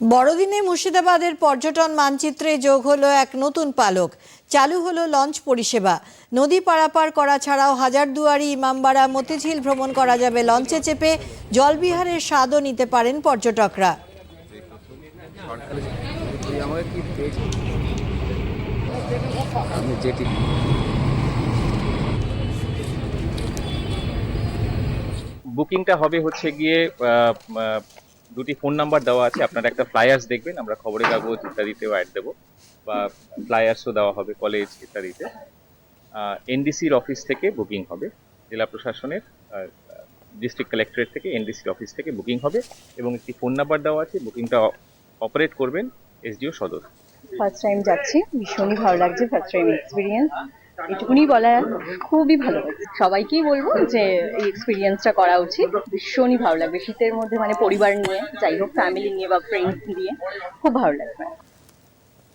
বড়দিনে মুর্শিদাবাদের পর্যটন মানচিত্রে যোগ হলো এক নতুন পালক। চালু হলো লঞ্চ পরিষেবা। নদী পারাপার করা ছাড়াও হাজারদুয়ারি, ইমামবাড়া, মতিঝিল ভ্রমণ করা যাবে লঞ্চে চেপে। জলবিহারের স্বাদও নিতে পারেন পর্যটকরা। বুকিংটা হবে হচ্ছে গিয়ে দুটি ফোন নাম্বার দেওয়া আছে, আপনারা একটা ফ্লায়ার্স দেখবেন, আমরা খবরের কাগজ ইত্যাদিতেও অ্যাড দেবো, বা ফ্লায়ার্সও দেওয়া হবে কলেজ ইত্যাদিতে। এনডিসির অফিস থেকে বুকিং হবে, জেলা প্রশাসনের ডিস্ট্রিক্ট কালেক্টরেট থেকে এনডিসির অফিস থেকে বুকিং হবে, এবং একটি ফোন নাম্বার দেওয়া আছে বুকিংটা অপারেট করবেন এসডিও সদর। ফার্স্ট টাইম যাচ্ছি, ভীষণই ভালো লাগছে ফার্স্ট টাইম এক্সপিরিয়েন্স এটুকুনি বলার খুবই ভালো। সবাইকেই বলব যে, এই এক্সপিরিয়েন্সটা করা উচিত। ভীষণই ভালো লাগবে। শীতের মধ্যে মানে পরিবার নিয়ে, যাই হোক ফ্যামিলি নিয়ে বা ফ্রেন্ডস নিয়ে, খুব ভালো লাগবে।